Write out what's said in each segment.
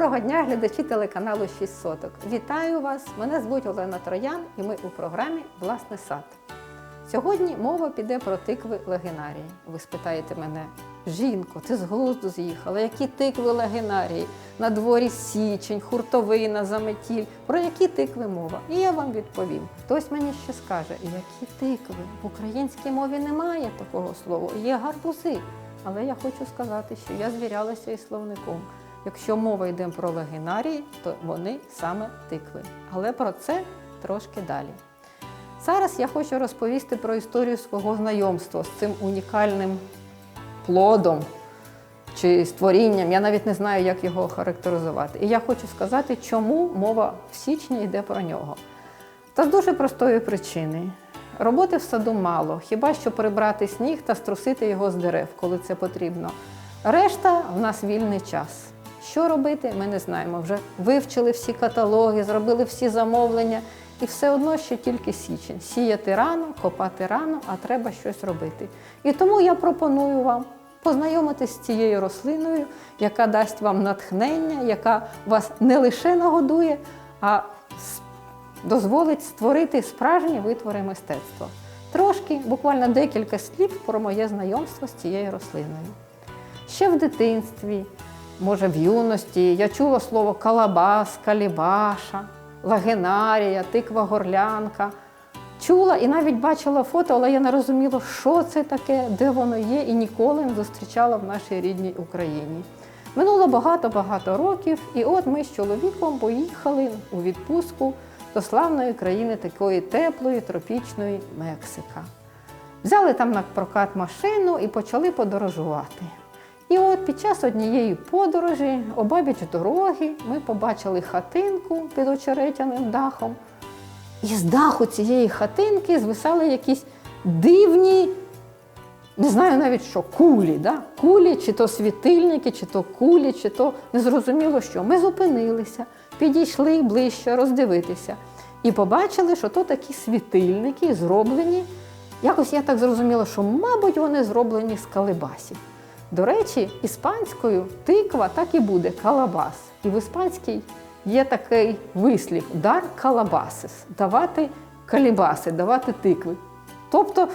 Доброго дня, глядачі телеканалу 6 соток. Вітаю вас! Мене звуть Олена Троян і ми у програмі Власний сад. Сьогодні мова піде про тикви легенарії. Ви спитаєте мене, жінко, ти з глузду з'їхала, які тикви легенарії? На дворі січень, хуртовина, заметіль. Про які тикви мова? І я вам відповім. Хтось мені ще скаже, які тикви? В українській мові немає такого слова, є гарбузи. Але я хочу сказати, що я звірялася із словником. Якщо мова йде про легенарії, то вони саме тикви. Але про це трошки далі. Зараз я хочу розповісти про історію свого знайомства з цим унікальним плодом чи створінням. Я навіть не знаю, як його характеризувати. І я хочу сказати, чому мова в січні йде про нього. Та з дуже простої причини. Роботи в саду мало, хіба що прибрати сніг та струсити його з дерев, коли це потрібно. Решта в нас вільний час. Що робити, ми не знаємо. Вже вивчили всі каталоги, зробили всі замовлення, і все одно ще тільки січень. Сіяти рано, копати рано, а треба щось робити. І тому я пропоную вам познайомитись з цією рослиною, яка дасть вам натхнення, яка вас не лише нагодує, а дозволить створити справжні витвори мистецтва. Трошки, буквально декілька слів про моє знайомство з цією рослиною. Ще в дитинстві, може в юності, я чула слово калабас, калібаша, лагенарія, тиква горлянка. Чула і навіть бачила фото, але я не розуміла, що це таке, де воно є, і ніколи не зустрічала в нашій рідній Україні. Минуло багато-багато років, і от ми з чоловіком поїхали у відпустку до славної країни такої теплої, тропічної Мексика. Взяли там на прокат машину і почали подорожувати. І от під час однієї подорожі, обабіч дороги, ми побачили хатинку під очеретяним дахом. І з даху цієї хатинки звисали якісь дивні, не знаю навіть що, кулі. Да? Кулі, чи то світильники, чи то кулі, чи то незрозуміло що. Ми зупинилися, підійшли ближче роздивитися і побачили, що то такі світильники зроблені. Якось я так зрозуміла, що, мабуть, вони зроблені з калибасів. До речі, іспанською тиква так і буде калабас. І в іспанській є такий вислів дар калабасис давати калібаси, давати тикви. Тобто,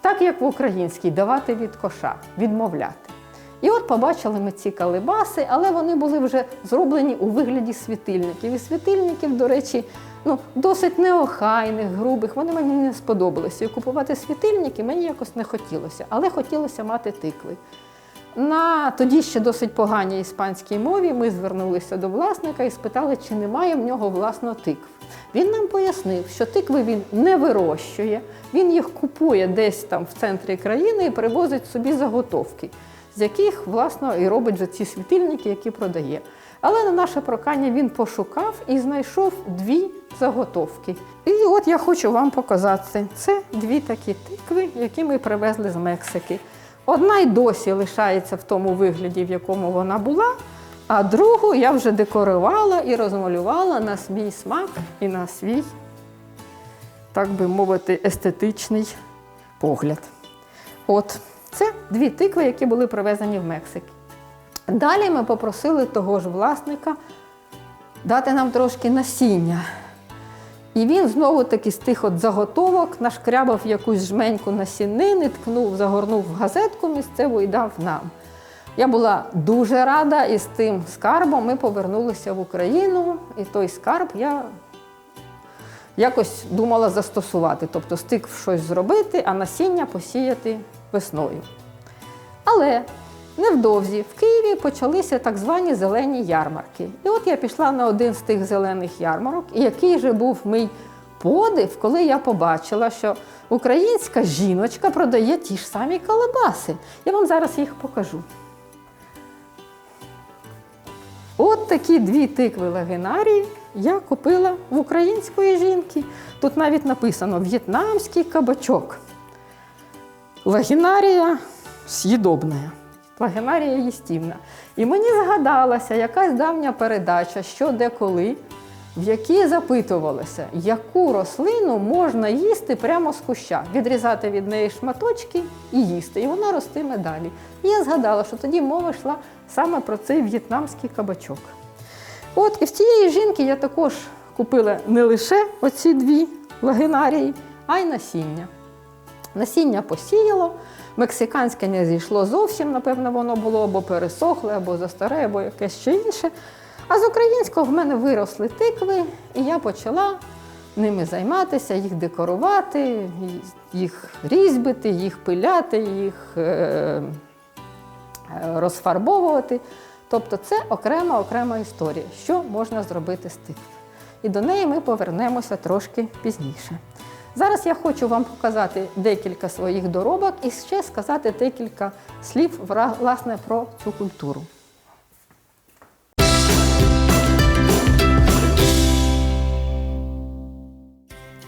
так як в українській, давати від коша, відмовляти. І от побачили ми ці калибаси, але вони були вже зроблені у вигляді світильників. І світильників, до речі, ну, досить неохайних, грубих. Вони мені не сподобалися. І купувати світильники мені якось не хотілося, але хотілося мати тикви. На тоді ще досить поганій іспанській мові ми звернулися до власника і спитали, чи немає в нього власного тикв. Він нам пояснив, що тикви він не вирощує, він їх купує десь там в центрі країни і привозить собі заготовки, з яких, власне, і робить вже ці світильники, які продає. Але на наше прокання він пошукав і знайшов дві заготовки. І от я хочу вам показати. Це дві такі тикви, які ми привезли з Мексики. Одна й досі лишається в тому вигляді, в якому вона була, а другу я вже декорувала і розмалювала на свій смак і на свій, так би мовити, естетичний погляд. От, це дві тикви, які були привезені в Мексику. Далі ми попросили того ж власника дати нам трошки насіння. І він знову таки з тих от заготовок нашкрябав якусь жменьку насінини, ткнув, загорнув в газетку місцеву і дав нам. Я була дуже рада, і з тим скарбом ми повернулися в Україну, і той скарб я якось думала застосувати, тобто стик щось зробити, а насіння посіяти весною. Але невдовзі в Києві почалися так звані зелені ярмарки. І от я пішла на один з тих зелених ярмарок, і який же був мій подив, коли я побачила, що українська жіночка продає ті ж самі колобаси. Я вам зараз їх покажу. От такі дві тикви лагенарії я купила в української жінки. Тут навіть написано в'єтнамський кабачок. Лагінарія съедобна. Лагінарія їстівна. І мені згадалася якась давня передача, що де коли, в якій запитувалося, яку рослину можна їсти прямо з куща, відрізати від неї шматочки і їсти. І вона ростиме далі. І я згадала, що тоді мова йшла саме про цей в'єтнамський кабачок. От, і в цієї жінки я також купила не лише оці дві лагінарії, а й насіння. Насіння посіяло, мексиканське не зійшло зовсім, напевно, воно було або пересохле, або застаре, або якесь ще інше. А з українського в мене виросли тикви, і я почала ними займатися, їх декорувати, їх різьбити, їх пиляти, їх е, е, розфарбовувати. Тобто це окрема окрема історія, що можна зробити з тикв. І до неї ми повернемося трошки пізніше. Зараз я хочу вам показати декілька своїх доробок і ще сказати декілька слів власне про цю культуру.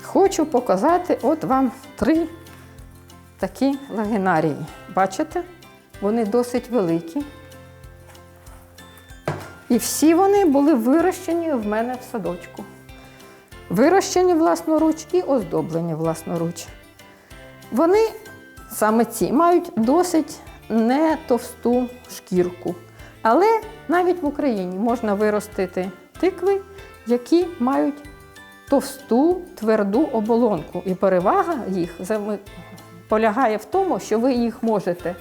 Хочу показати от вам три такі лагінарії. Бачите? Вони досить великі. І всі вони були вирощені в мене в садочку. Вирощені власноруч і оздоблені власноруч. Вони саме ці мають досить не товсту шкірку. Але навіть в Україні можна виростити тикви, які мають товсту тверду оболонку. І перевага їх полягає в тому, що ви їх можете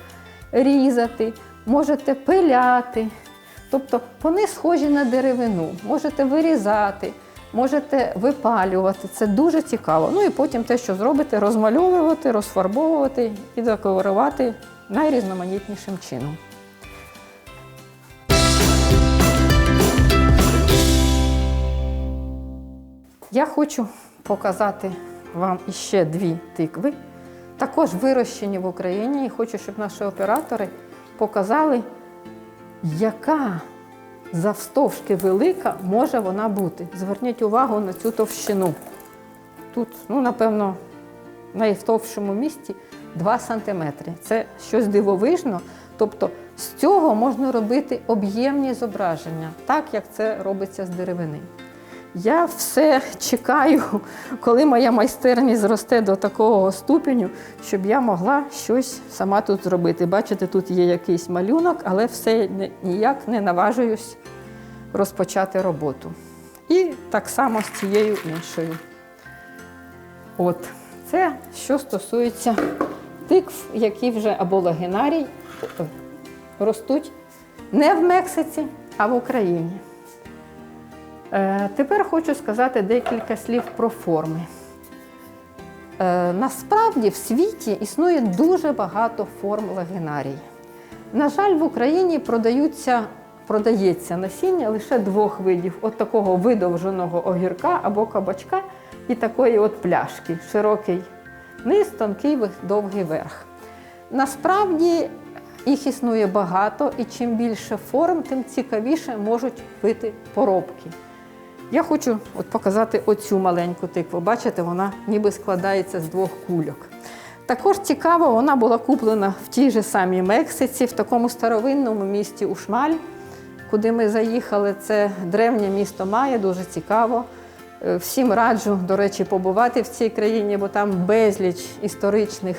різати, можете пиляти. Тобто вони схожі на деревину, можете вирізати, можете випалювати. Це дуже цікаво. Ну і потім те, що зробите, розмальовувати, розфарбовувати і декорувати найрізноманітнішим чином. Я хочу показати вам іще дві тикви, також вирощені в Україні, і хочу, щоб наші оператори показали, яка завстовшки велика може вона бути. Зверніть увагу на цю товщину. Тут, ну, напевно, в найтовщому місці 2 см. Це щось дивовижно. Тобто з цього можна робити об'ємні зображення, так як це робиться з деревини. Я все чекаю, коли моя майстерність зросте до такого ступеню, щоб я могла щось сама тут зробити. Бачите, тут є якийсь малюнок, але все ніяк не наважуюсь розпочати роботу. І так само з цією іншою. От, це що стосується тикв, які вже або лагінарій е, ростуть не в Мексиці, а в Україні. Е, Тепер хочу сказати декілька слів про форми. Е, Насправді в світі існує дуже багато форм лагінарій. На жаль, в Україні продаються, продається насіння лише двох видів: от такого видовженого огірка або кабачка і такої от пляшки, широкий низ, тонкий довгий верх. Насправді їх існує багато, і чим більше форм, тим цікавіше можуть бути поробки. Я хочу от показати оцю маленьку тикву. Бачите, вона ніби складається з двох кульок. Також цікаво, вона була куплена в тій же самій Мексиці, в такому старовинному місті Ушмаль, куди ми заїхали. Це древнє місто Майя, дуже цікаво. Е, Всім раджу, до речі, побувати в цій країні, бо там безліч історичних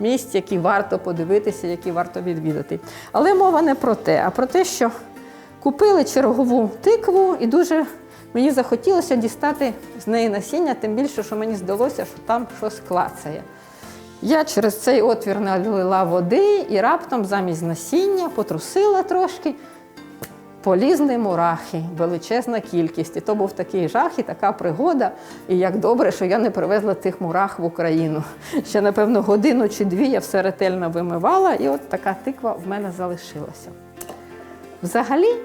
місць, які варто подивитися, які варто відвідати. Але мова не про те, а про те, що купили чергову тикву і дуже мені захотілося дістати з неї насіння, тим більше, що мені здалося, що там щось клацає. Я через цей отвір налила води і раптом замість насіння потрусила трошки, полізли мурахи, величезна кількість. І то був такий жах і така пригода. І як добре, що я не привезла тих мурах в Україну. Ще, напевно, годину чи дві я все ретельно вимивала, і от така тиква в мене залишилася. Взагалі,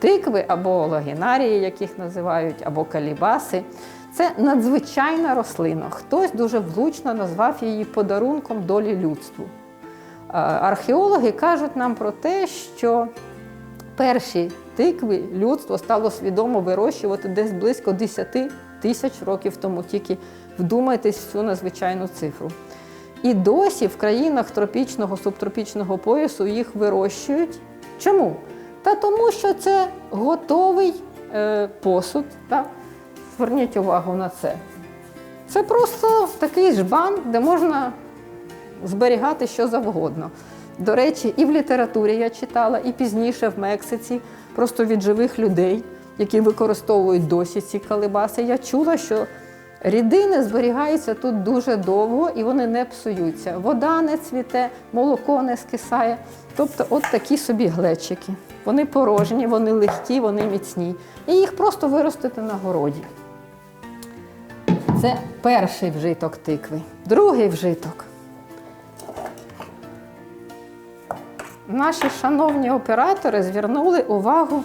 тикви або лагінарії, як їх називають, або калібаси. Це надзвичайна рослина. Хтось дуже влучно назвав її подарунком долі людству. Е, Археологи кажуть нам про те, що перші тикви людство стало свідомо вирощувати десь близько 10 тисяч років тому. Тільки вдумайтесь в цю надзвичайну цифру. І досі в країнах тропічного, субтропічного поясу їх вирощують. Чому? Та тому, що це готовий е, посуд. Так? Зверніть увагу на це. Це просто такий жбан, де можна зберігати що завгодно. До речі, і в літературі я читала, і пізніше в Мексиці, просто від живих людей, які використовують досі ці калибаси. Я чула, що рідини зберігаються тут дуже довго і вони не псуються. Вода не цвіте, молоко не скисає. Тобто, от такі собі глечики. Вони порожні, вони легкі, вони міцні. І їх просто виростити на городі. Це перший вжиток тикви. Другий вжиток. Наші шановні оператори звернули увагу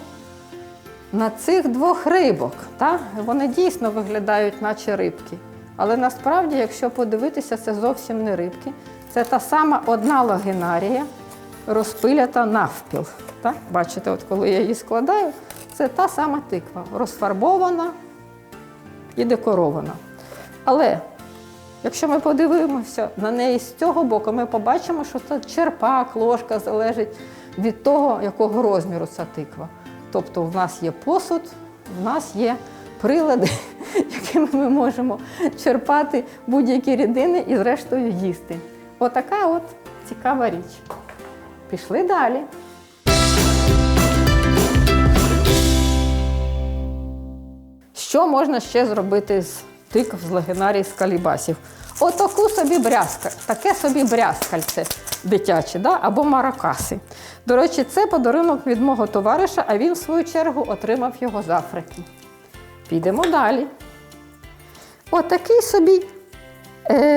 на цих двох рибок. Та? Вони дійсно виглядають, наче рибки. Але насправді, якщо подивитися, це зовсім не рибки. Це та сама одна лагінарія, розпилята навпіл. Та? Бачите, от коли я її складаю, це та сама тиква, розфарбована і декорована. Але якщо ми подивимося на неї з цього боку, ми побачимо, що це черпак, ложка залежить від того, якого розміру ця тиква. Тобто в нас є посуд, в нас є прилади, якими ми можемо черпати будь-які рідини і зрештою їсти. Отака от цікава річ. Пішли далі. Що можна ще зробити з тикв з легенарій з калібасів? Отаку собі брязка, таке собі брязкальце дитяче, да? або маракаси. До речі, це подарунок від мого товариша, а він, в свою чергу, отримав його з Африки. Підемо далі. Отакий собі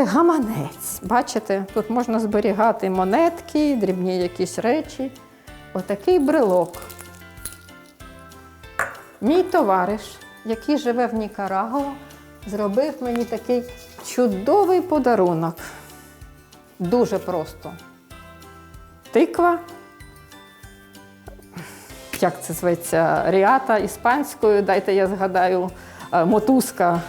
гаманець. Бачите, тут можна зберігати монетки, дрібні якісь речі. Отакий брелок. Мій товариш, який живе в Нікарагуа, зробив мені такий чудовий подарунок. Дуже просто. Тиква. Як це зветься? Ріата іспанською, дайте я згадаю, е, мотузка,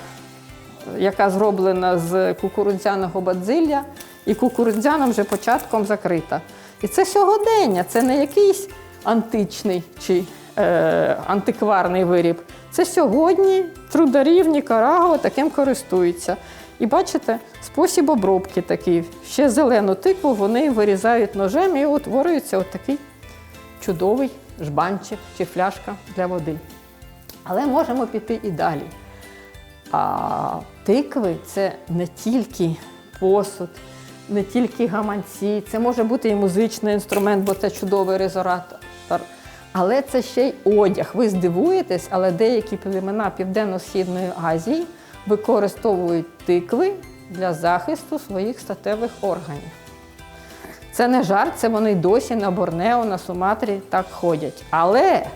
яка зроблена з кукурудзяного бадзилля, і кукурудзяном вже початком закрита. І це сьогодення, це не якийсь античний чи е, антикварний виріб. Це сьогодні трударів Нікарагуа таким користуються. І бачите, спосіб обробки такий. Ще зелену тикву вони вирізають ножем і утворюється от такий чудовий жбанчик чи фляжка для води. Але можемо піти і далі. А тикви це не тільки посуд, не тільки гаманці, це може бути і музичний інструмент, бо це чудовий резонатор. Але це ще й одяг. Ви здивуєтесь, але деякі племена Південно-Східної Азії використовують тикви для захисту своїх статевих органів. Це не жарт, це вони досі на Борнео, на Суматрі так ходять. Але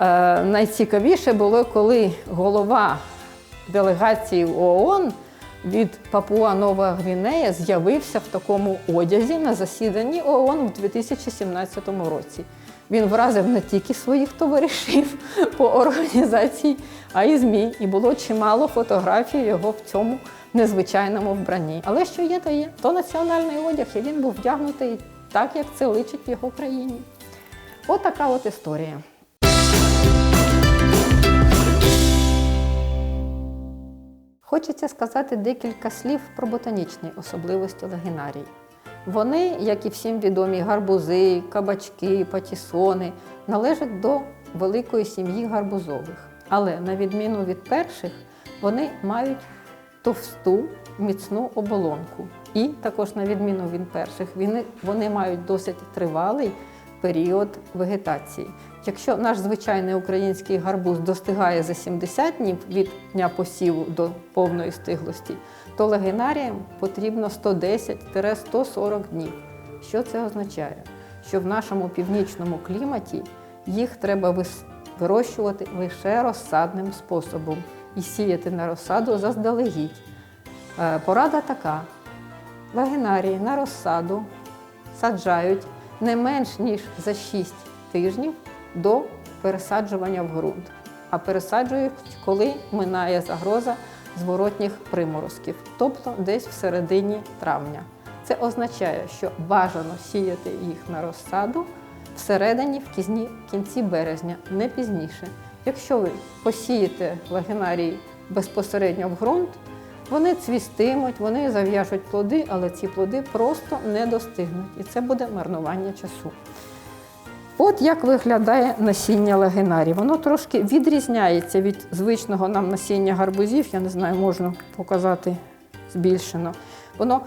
е, найцікавіше було, коли голова делегації ООН від Папуа Нова Гвінея з'явився в такому одязі на засіданні ООН у 2017 році. Він вразив не тільки своїх товаришів по організації, а й ЗМІ. І було чимало фотографій його в цьому незвичайному вбранні. Але що є, то є. То національний одяг, і він був вдягнутий так, як це личить в його країні. От от історія. Хочеться сказати декілька слів про ботанічні особливості лагінарії. Вони, як і всім відомі гарбузи, кабачки, патісони, належать до великої сім'ї гарбузових. Але на відміну від перших, вони мають товсту міцну оболонку. І також, на відміну від перших, вони мають досить тривалий період вегетації. Якщо наш звичайний український гарбуз достигає за 70 днів від дня посіву до повної стиглості, то легенаріям потрібно 110-140 днів. Що це означає? Що в нашому північному кліматі їх треба вирощувати лише розсадним способом і сіяти на розсаду заздалегідь. Е, Порада така: лагенарії на розсаду саджають не менш ніж за 6 тижнів до пересаджування в ґрунт. А пересаджують, коли минає загроза зворотніх приморозків, тобто десь в середині травня. Це означає, що бажано сіяти їх на розсаду всередині, в кізні- кінці березня, не пізніше. Якщо ви посієте лагенарій безпосередньо в ґрунт, вони цвістимуть, вони зав'яжуть плоди, але ці плоди просто не достигнуть. І це буде марнування часу. От як виглядає насіння лагенарі. Воно трошки відрізняється від звичного нам насіння гарбузів. Я не знаю, можна показати збільшено. Воно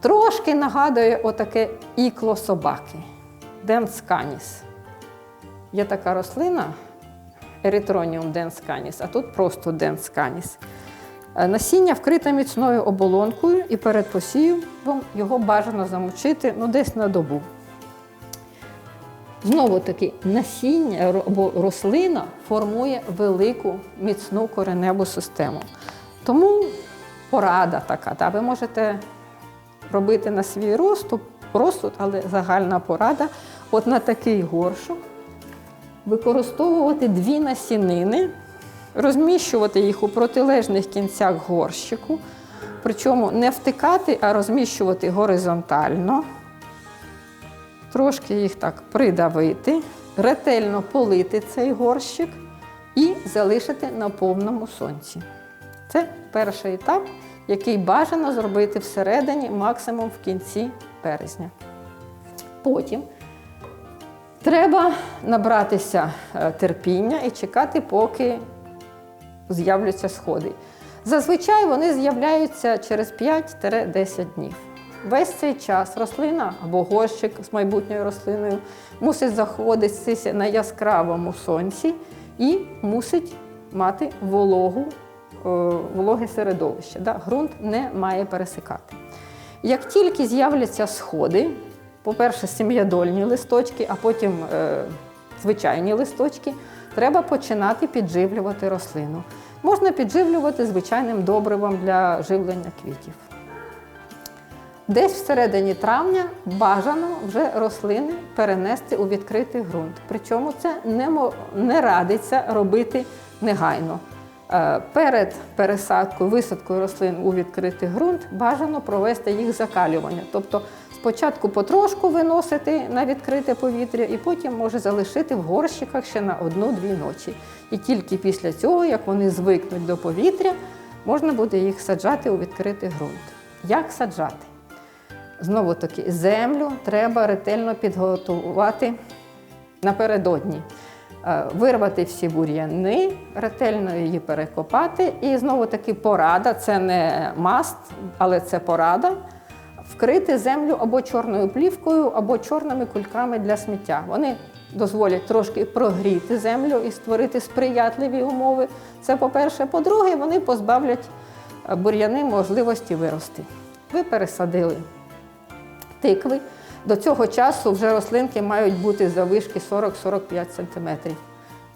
трошки нагадує отаке ікло собаки. Денс каніс. Є така рослина dens canis, а тут просто. Е, Насіння вкрите міцною оболонкою і перед посівом його бажано замочити ну, десь на добу. Знову таки, насіння або рослина формує велику міцну кореневу систему. Тому порада така. Та, ви можете робити на свій розсуд, розсуд, але загальна порада. От на такий горшок використовувати дві насінини, розміщувати їх у протилежних кінцях горщику, причому не втикати, а розміщувати горизонтально трошки їх так придавити, ретельно полити цей горщик і залишити на повному сонці. Це перший етап, який бажано зробити всередині, максимум в кінці березня. Потім треба набратися е, терпіння і чекати, поки з'являться сходи. Зазвичай вони з'являються через 5-10 днів. Весь цей час рослина або горщик з майбутньою рослиною мусить знаходитися на яскравому сонці і мусить мати вологу, е, вологе середовище. Да? Грунт не має пересикати. Як тільки з'являться сходи, по-перше, сім'ядольні листочки, а потім е, звичайні листочки, треба починати підживлювати рослину. Можна підживлювати звичайним добривом для живлення квітів. Десь всередині травня бажано вже рослини перенести у відкритий ґрунт. Причому це не, не радиться робити негайно. Е, Перед пересадкою, висадкою рослин у відкритий ґрунт бажано провести їх закалювання. Тобто спочатку потрошку виносити на відкрите повітря і потім може залишити в горщиках ще на одну-дві ночі. І тільки після цього, як вони звикнуть до повітря, можна буде їх саджати у відкритий ґрунт. Як саджати? Знову таки, землю треба ретельно підготувати напередодні. Е, Вирвати всі бур'яни, ретельно її перекопати. І знову таки порада це не маст, але це порада. Вкрити землю або чорною плівкою, або чорними кульками для сміття. Вони дозволять трошки прогріти землю і створити сприятливі умови. Це по-перше. По-друге, вони позбавлять е, бур'яни можливості вирости. Ви пересадили тикви. До цього часу вже рослинки мають бути завишки 40-45 см.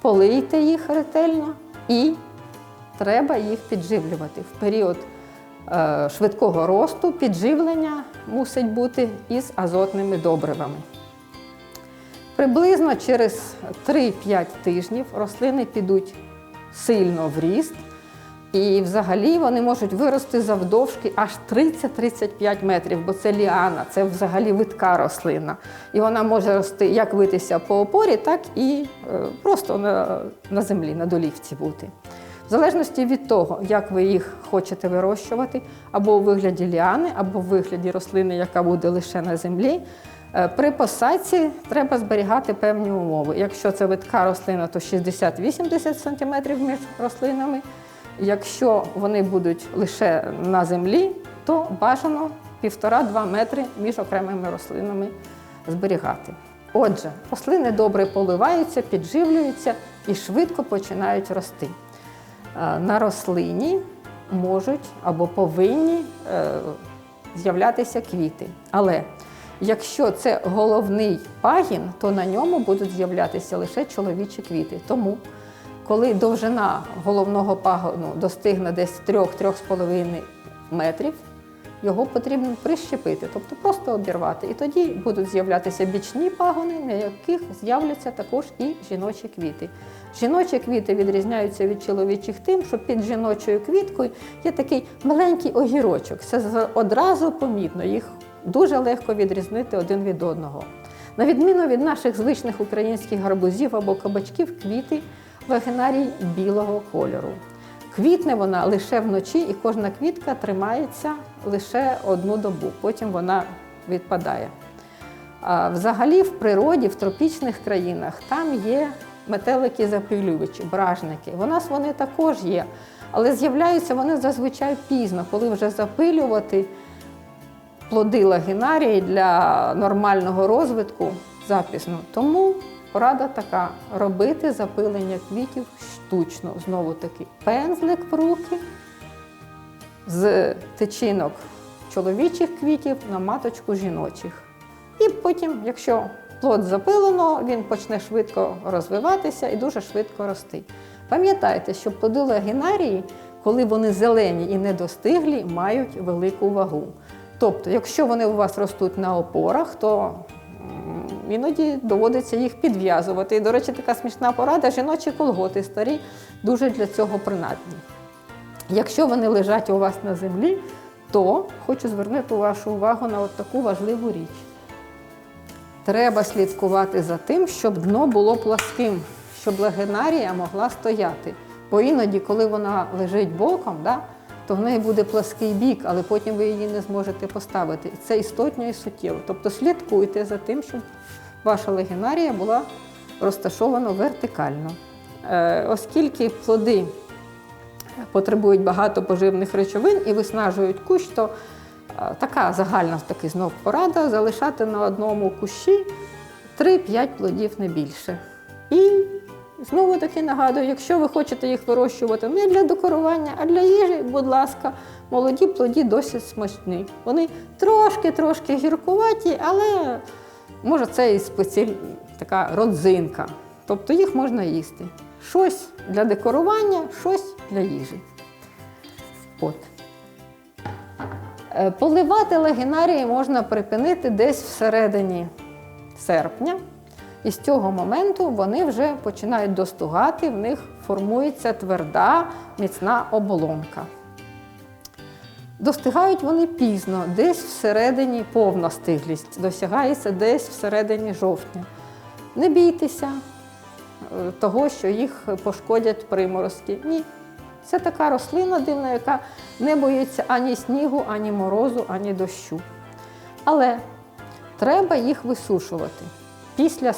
Полийте їх ретельно і треба їх підживлювати. В період швидкого росту підживлення мусить бути із азотними добривами. Приблизно через 3-5 тижнів рослини підуть сильно в ріст, і взагалі вони можуть вирости завдовжки аж 30-35 метрів, бо це ліана, це взагалі витка рослина. І вона може рости як витися по опорі, так і е, просто на, на землі, на долівці бути. В залежності від того, як ви їх хочете вирощувати, або у вигляді ліани, або в вигляді рослини, яка буде лише на землі. е, При посадці треба зберігати певні умови. Якщо це витка рослина, то 60-80 см між рослинами. Якщо вони будуть лише на землі, то бажано 1,5-2 метри між окремими рослинами зберігати. Отже, рослини добре поливаються, підживлюються і швидко починають рости. Е, На рослині можуть або повинні е, з'являтися квіти. Але якщо це головний пагін, то на ньому будуть з'являтися лише чоловічі квіти. Тому коли довжина головного пагону достигне десь 3-3,5 метрів, його потрібно прищепити, тобто просто обірвати. І тоді будуть з'являтися бічні пагони, на яких з'являться також і жіночі квіти. Жіночі квіти відрізняються від чоловічих тим, що під жіночою квіткою є такий маленький огірочок. Це одразу помітно, їх дуже легко відрізнити один від одного. На відміну від наших звичних українських гарбузів або кабачків, квіти вагінарій білого кольору. Квітне вона лише вночі, і кожна квітка тримається лише одну добу, потім вона відпадає. А взагалі в природі, в тропічних країнах, там є метелики запилювачі, бражники. У нас вони також є, але з'являються вони зазвичай пізно, коли вже запилювати плоди лагінарії для нормального розвитку запізно. Тому порада така: робити запилення квітів штучно. Знову таки, пензлик в руки з тичинок чоловічих квітів на маточку жіночих. І потім, якщо плод запилено, він почне швидко розвиватися і дуже швидко рости. Пам'ятайте, що плоди лагінарії, коли вони зелені і недостиглі, мають велику вагу. Тобто, якщо вони у вас ростуть на опорах, то іноді доводиться їх підв'язувати. І, до речі, така смішна порада, жіночі колготи старі дуже для цього принадні. Якщо вони лежать у вас на землі, то хочу звернути вашу увагу на от таку важливу річ. Треба слідкувати за тим, щоб дно було пласким, щоб лагенарія могла стояти. Бо іноді, коли вона лежить боком, да, то в неї буде плаский бік, але потім ви її не зможете поставити. Це істотно і суттєво. Тобто слідкуйте за тим, щоб ваша легенарія була розташована вертикально. Е, оскільки плоди потребують багато поживних речовин і виснажують кущ, то е, така загальна таки знов порада залишати на одному кущі 3-5 плодів не більше. І знову таки нагадую, якщо ви хочете їх вирощувати не для декорування, а для їжі, будь ласка, молоді плоді досить смачні. Вони трошки-трошки гіркуваті, але може це і спеціаль... така родзинка. Тобто їх можна їсти. Щось для декорування, щось для їжі. От. Е, Поливати лагінарії можна припинити десь всередині серпня. І з цього моменту вони вже починають достугати, в них формується тверда, міцна оболонка. Достигають вони пізно, десь всередині повна стиглість, досягається десь всередині жовтня. Не бійтеся е, того, що їх пошкодять приморозки. Ні. Це така рослина дивна, яка не боїться ані снігу, ані морозу, ані дощу. Але треба їх висушувати. Після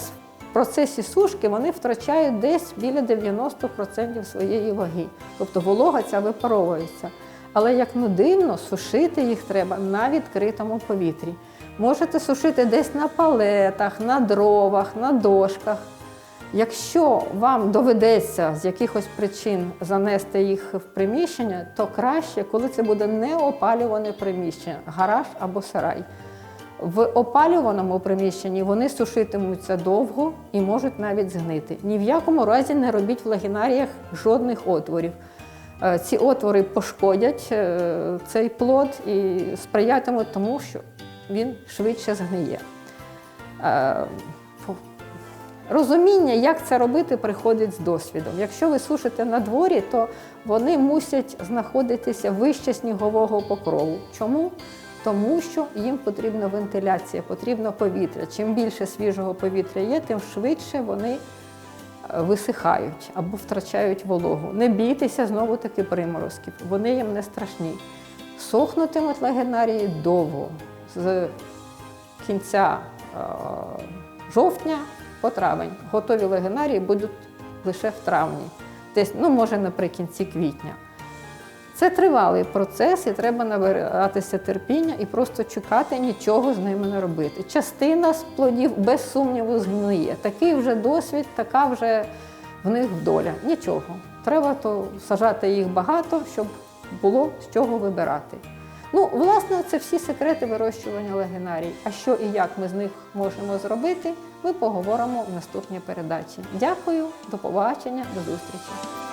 процесі сушки вони втрачають десь біля 90% своєї ваги. Тобто волога ця випаровується. Але як ну дивно, сушити їх треба на відкритому повітрі. Можете сушити десь на палетах, на дровах, на дошках. Якщо вам доведеться з якихось причин занести їх в приміщення, то краще, коли це буде неопалюване приміщення, гараж або сарай. В опалюваному приміщенні вони сушитимуться довго і можуть навіть згнити. Ні в якому разі не робіть в лагінаріях жодних отворів. Е, Ці отвори пошкодять е, цей плод і сприятимуть тому, що він швидше згниє. Е. Розуміння, як це робити, приходить з досвідом. Якщо ви сушите на дворі, то вони мусять знаходитися вище снігового покрову. Чому? Тому що їм потрібна вентиляція, потрібно повітря. Чим більше свіжого повітря є, тим швидше вони е, висихають або втрачають вологу. Не бійтеся знову таки приморозків, вони їм не страшні. Сохнутимуть лагенарії довго, з кінця е, жовтня по травень. Готові легенарії будуть лише в травні, десь, ну може наприкінці квітня. Це тривалий процес, і треба набиратися терпіння і просто чекати, нічого з ними не робити. Частина з плодів без сумніву згниє. Такий вже досвід, така вже в них доля. Нічого. Треба то сажати їх багато, щоб було з чого вибирати. Ну, власне, це всі секрети вирощування легенарій. А що і як ми з них можемо зробити, ми поговоримо в наступній передачі. Дякую, до побачення, до зустрічі.